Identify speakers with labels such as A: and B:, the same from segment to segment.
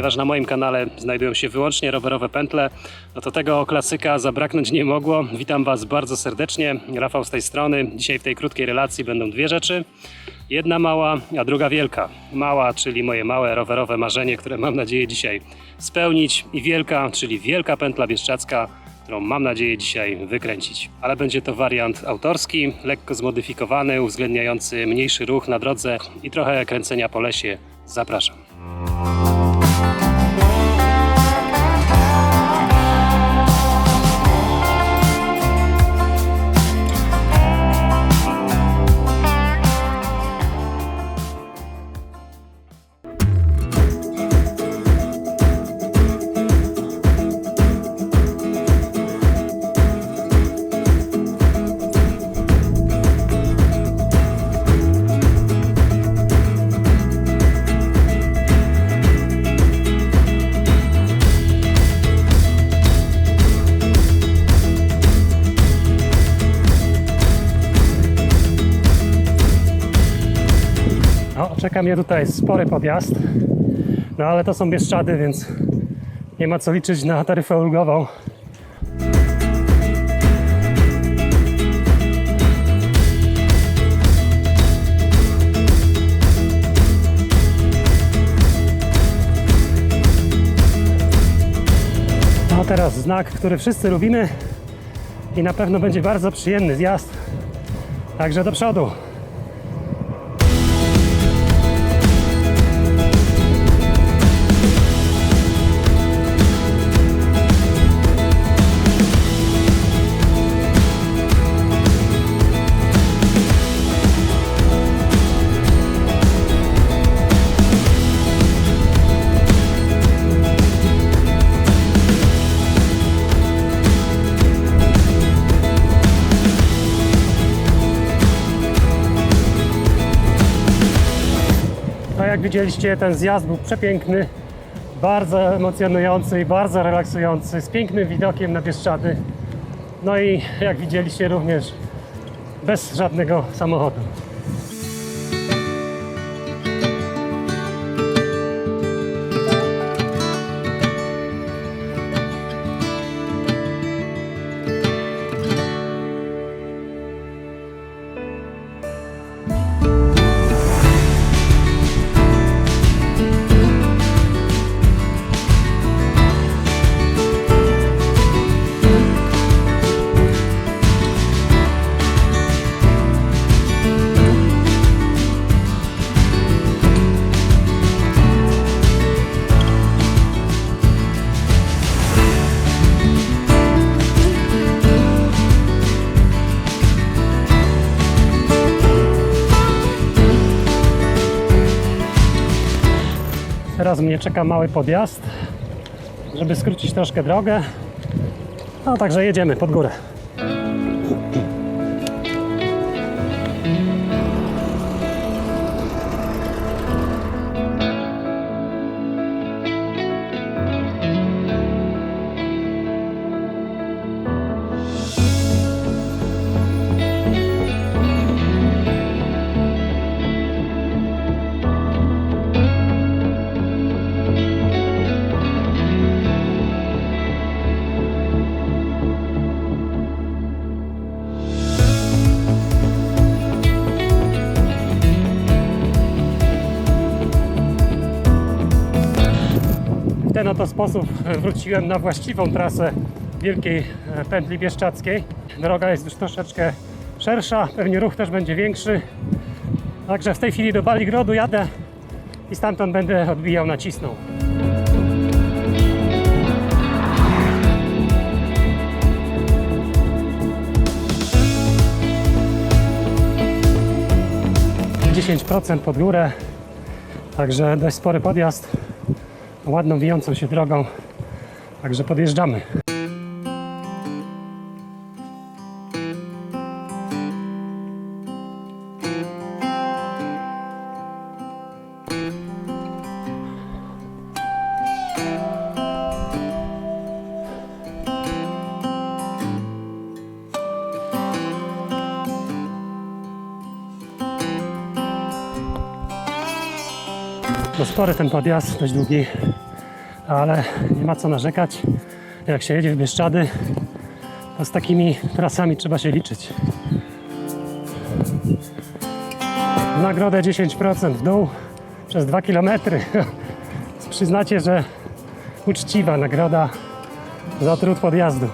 A: ponieważ na moim kanale znajdują się wyłącznie rowerowe pętle, no to tego klasyka zabraknąć nie mogło. Witam Was bardzo serdecznie, Rafał z tej strony. Dzisiaj w tej krótkiej relacji będą dwie rzeczy. Jedna mała, a druga wielka. Mała, czyli moje małe rowerowe marzenie, które mam nadzieję dzisiaj spełnić i wielka, czyli wielka pętla bieszczacka, którą mam nadzieję dzisiaj wykręcić. Ale będzie to wariant autorski, lekko zmodyfikowany, uwzględniający mniejszy ruch na drodze i trochę kręcenia po lesie. Zapraszam. Czeka mnie tutaj spory podjazd. No ale to są Bieszczady, więc nie ma co liczyć na taryfę ulgową. No teraz znak, który wszyscy lubimy i na pewno będzie bardzo przyjemny zjazd. Także do przodu. Widzieliście, ten zjazd był przepiękny, bardzo emocjonujący i bardzo relaksujący, z pięknym widokiem na Bieszczady. No i jak widzieliście również bez żadnego samochodu. Teraz mnie czeka mały podjazd, żeby skrócić troszkę drogę. No także jedziemy pod górę. Sposób wróciłem na właściwą trasę Wielkiej Pętli Bieszczackiej. Droga jest już troszeczkę szersza, pewnie ruch też będzie większy. Także w tej chwili do Baligrodu jadę i stamtąd będę odbijał na Cisną. Dziesięć procent pod górę, także dość spory podjazd ładną, wijącą się drogą. Także podjeżdżamy. No spory ten podjazd, dość długi. ale nie ma co narzekać. Jak się jedzie w Bieszczady, to z takimi trasami trzeba się liczyć. Nagrodę 10% w dół przez 2 km. Przyznacie, że uczciwa nagroda za trud podjazdu.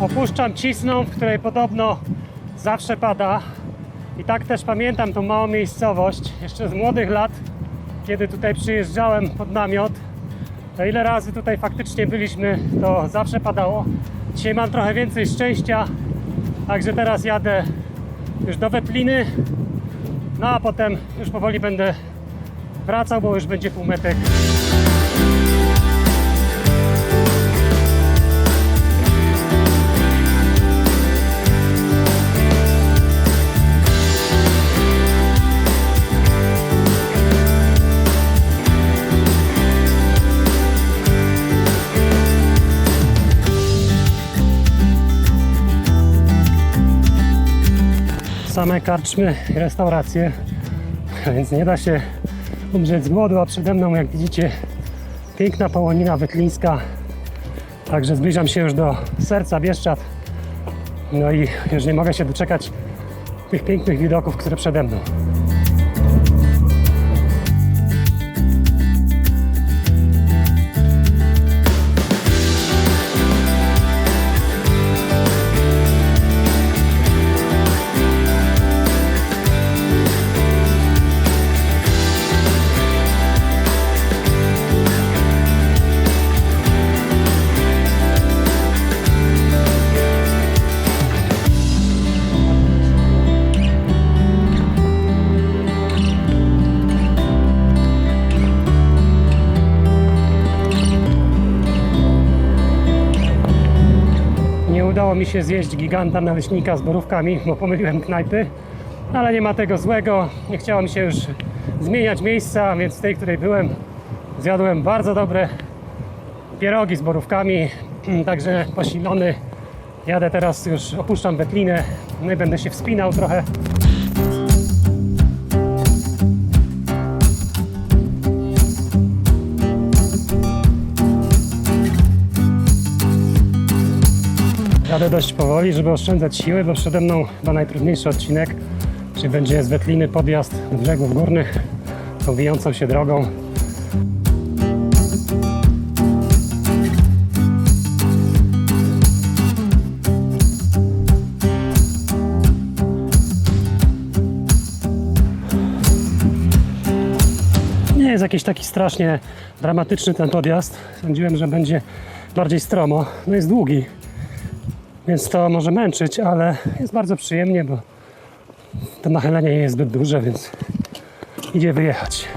A: Opuszczam Cisną, w której podobno zawsze pada. I tak też pamiętam tą małą miejscowość jeszcze z młodych lat, kiedy tutaj przyjeżdżałem pod namiot. To ile razy tutaj faktycznie byliśmy, to zawsze padało. Dzisiaj mam trochę więcej szczęścia, także teraz jadę już do Wetliny. No a potem już powoli będę wracał, bo już będzie półmetek. Same karczmy restauracje, więc nie da się umrzeć z głodu, a przede mną, jak widzicie, piękna połonina wetlińska. Także zbliżam się już do serca Bieszczad. No i już nie mogę się doczekać tych pięknych widoków, które przede mną. Udało mi się zjeść giganta naleśnika z borówkami, bo pomyliłem knajpy, ale nie ma tego złego. Nie chciało mi się już zmieniać miejsca, więc w tej, której byłem, zjadłem bardzo dobre pierogi z borówkami, także posilony. Jadę teraz już, opuszczam Wetlinę, no i będę się wspinał trochę. Jadę dość powoli, żeby oszczędzać siły, bo przede mną chyba najtrudniejszy odcinek, czyli będzie z Wetliny podjazd do brzegów górnych tą wijącą się drogą. Nie jest jakiś taki strasznie dramatyczny ten podjazd. Sądziłem, że będzie bardziej stromo. No jest długi, więc to może męczyć, ale jest bardzo przyjemnie, bo to nachylenie nie jest zbyt duże, więc idzie wyjechać.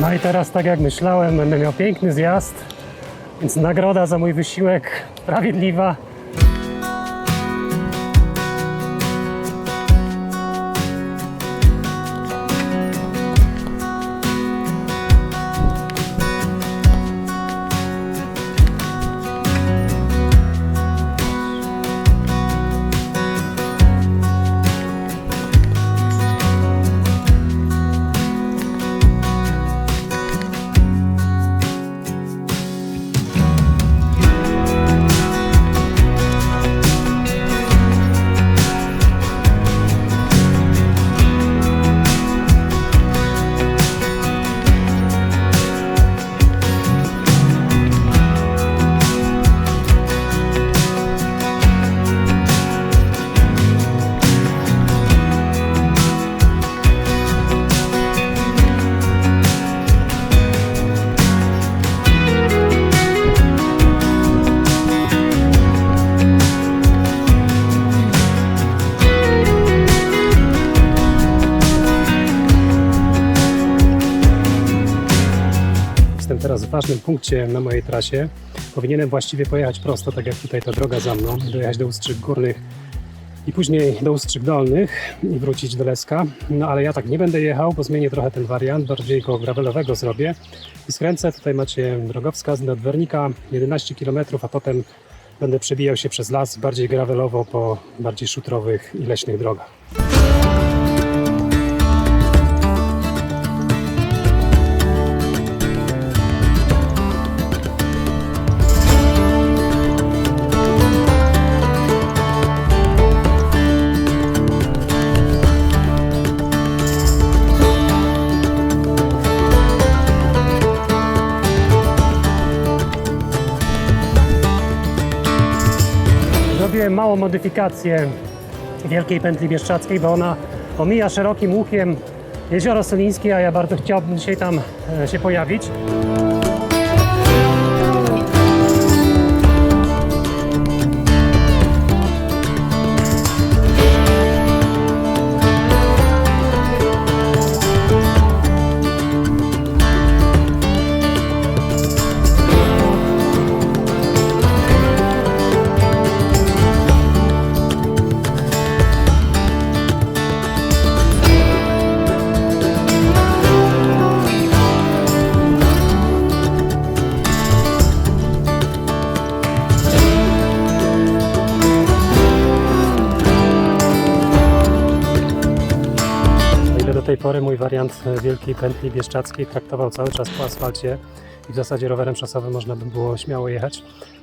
A: No i teraz, tak jak myślałem, będę miał piękny zjazd, więc nagroda za mój wysiłek sprawiedliwa. Teraz w ważnym punkcie na mojej trasie. Powinienem właściwie pojechać prosto, tak jak tutaj ta droga za mną, dojechać do Ustrzyk Górnych i później do Ustrzyk Dolnych i wrócić do Leska. No ale ja tak nie będę jechał, bo zmienię trochę ten wariant, bardziej go gravelowego zrobię i skręcę. Tutaj macie drogowskaz do Wernika, 11 km, a potem będę przebijał się przez las bardziej gravelowo po bardziej szutrowych i leśnych drogach. Małą modyfikację Wielkiej Pętli Bieszczackiej, bo ona omija szerokim łukiem Jezioro Solińskie, a ja bardzo chciałbym dzisiaj tam e, się pojawić. Do tej pory mój wariant e, Wielkiej Pętli Bieszczackiej traktował cały czas po asfalcie i w zasadzie rowerem szosowym można by było śmiało jechać,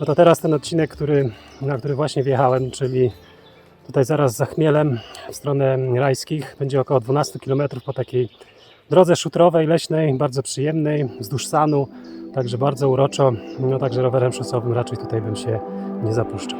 A: no to teraz ten odcinek, który, na który właśnie wjechałem, czyli tutaj zaraz za Chmielem w stronę Rajskich, będzie około 12 km po takiej drodze szutrowej, leśnej, bardzo przyjemnej, wzdłuż Sanu, także bardzo uroczo, no także rowerem szosowym raczej tutaj bym się nie zapuszczał.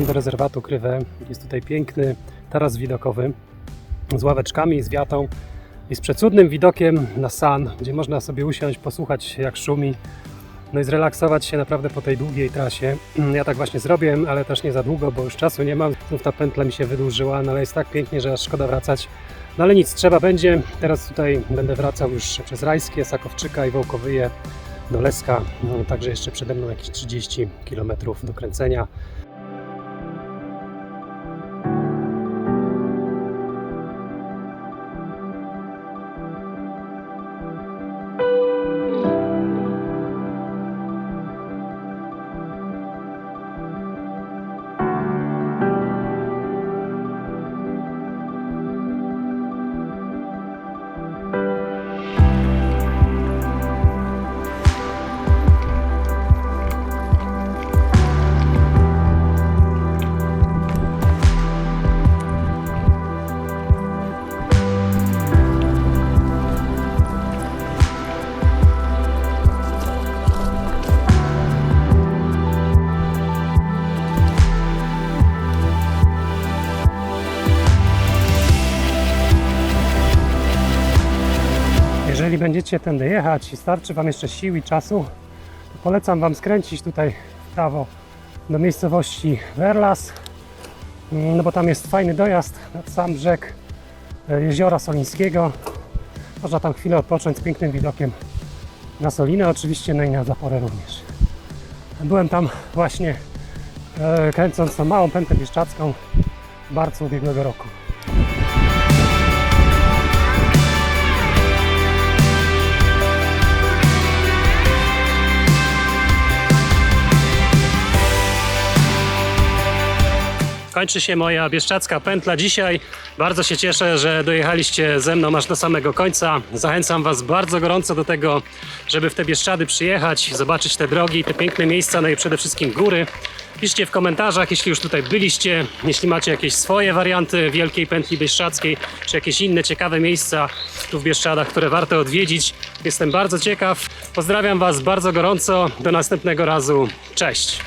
A: Do rezerwatu Krywe. Jest tutaj piękny taras widokowy z ławeczkami, z wiatą. i z przecudnym widokiem na San, gdzie można sobie usiąść, posłuchać jak szumi, no i zrelaksować się naprawdę po tej długiej trasie. Ja tak właśnie zrobiłem, ale też nie za długo, bo już czasu nie mam. Znów ta pętla mi się wydłużyła, no ale jest tak pięknie, że aż szkoda wracać. No ale nic, trzeba będzie. Teraz tutaj będę wracał już przez Rajskie, Sakowczyka i Wołkowyje do Leska. No, także jeszcze przede mną jakieś 30 km do kręcenia. Będziecie tędy jechać i starczy Wam jeszcze sił i czasu, to polecam Wam skręcić tutaj w prawo do miejscowości Werlas, no bo tam jest fajny dojazd nad sam brzeg e, jeziora Solińskiego. Można tam chwilę odpocząć z pięknym widokiem na Solinę oczywiście, no i na Zaporę również. Byłem tam właśnie e, kręcąc tą małą pętę bieszczacką w marcu ubiegłego roku. Kończy się moja bieszczacka pętla dzisiaj. Bardzo się cieszę, że dojechaliście ze mną aż do samego końca. Zachęcam Was bardzo gorąco do tego, żeby w te Bieszczady przyjechać, zobaczyć te drogi, te piękne miejsca, no i przede wszystkim góry. Piszcie w komentarzach, jeśli już tutaj byliście, jeśli macie jakieś swoje warianty Wielkiej Pętli Bieszczackiej, czy jakieś inne ciekawe miejsca tu w Bieszczadach, które warto odwiedzić. Jestem bardzo ciekaw. Pozdrawiam Was bardzo gorąco. Do następnego razu. Cześć!